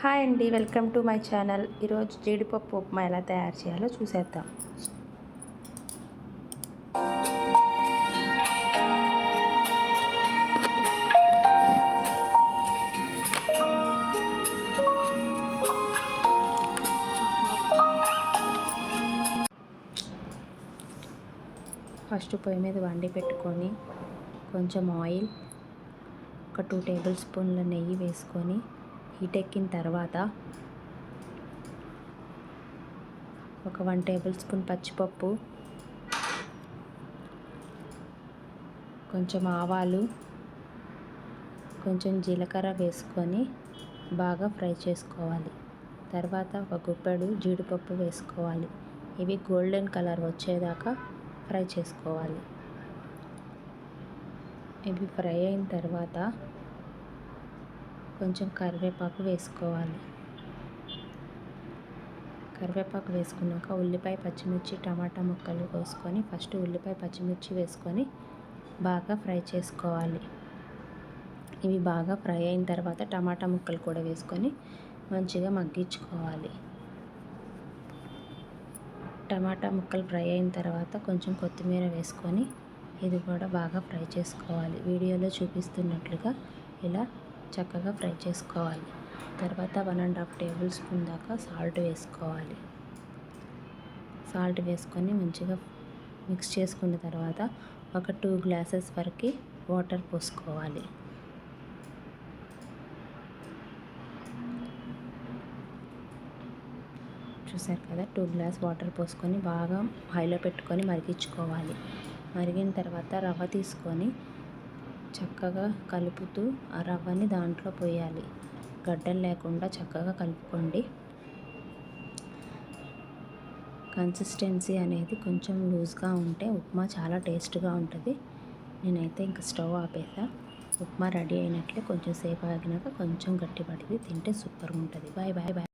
Hi అండి welcome to my channel. ఈరోజు జీడిపప్పు ఉప్మా ఎలా తయారు చేయాలో చూసేద్దాం. ఫస్ట్ పొయ్యి మీద వండి పెట్టుకొని కొంచెం ఆయిల్ ఒక టూ టేబుల్ స్పూన్ల నెయ్యి వేసుకొని హీట్ ఎక్కిన తర్వాత ఒక వన్ టేబుల్ స్పూన్ పచ్చిపప్పు కొంచెం ఆవాలు కొంచెం జీలకర్ర వేసుకొని బాగా ఫ్రై చేసుకోవాలి. తర్వాత ఒక గుప్పెడు జీడిపప్పు వేసుకోవాలి. ఇవి గోల్డెన్ కలర్ వచ్చేదాకా ఫ్రై చేసుకోవాలి. ఇవి ఫ్రై అయిన తర్వాత కొంచెం కరివేపాకు వేసుకోవాలి. కరివేపాకు వేసుకున్నాక ఉల్లిపాయ పచ్చిమిర్చి టమాటా ముక్కలు కోసుకొని ఫస్ట్ ఉల్లిపాయ పచ్చిమిర్చి వేసుకొని బాగా ఫ్రై చేసుకోవాలి. ఇవి బాగా ఫ్రై అయిన తర్వాత టమాటా ముక్కలు కూడా వేసుకొని మంచిగా మగ్గించుకోవాలి. టమాటా ముక్కలు ఫ్రై అయిన తర్వాత కొంచెం కొత్తిమీర వేసుకొని ఇది కూడా బాగా ఫ్రై చేసుకోవాలి. వీడియోలో చూపిస్తున్నట్లుగా ఇలా చక్కగా ఫ్రై చేసుకోవాలి. తర్వాత one and half tablespoon దాకా సాల్ట్ వేసుకోవాలి. సాల్ట్ వేసుకొని మంచిగా మిక్స్ చేసుకున్న తర్వాత ఒక టూ గ్లాసెస్ వరకు వాటర్ పోసుకోవాలి. చూసారు కదా టూ గ్లాస్ వాటర్ పోసుకొని బాగా హైలో పెట్టుకొని మరిగించుకోవాలి. మరిగిన తర్వాత రవ్వ తీసుకొని చక్కగా కలుపుతూ ఆ రవ్వని దాంట్లో పోయాలి. గడ్డలు లేకుండా చక్కగా కలుపుకోండి. కన్సిస్టెన్సీ అనేది కొంచెం లూజ్గా ఉంటే ఉప్మా చాలా టేస్ట్గా ఉంటుంది. నేనైతే ఇంకా స్టవ్ ఆపేసా. ఉప్మా రెడీ అయినట్లే కొంచెం సేపు ఆగినాక కొంచెం గట్టిపడింది తింటే సూపర్గా ఉంటుంది. Bye bye bye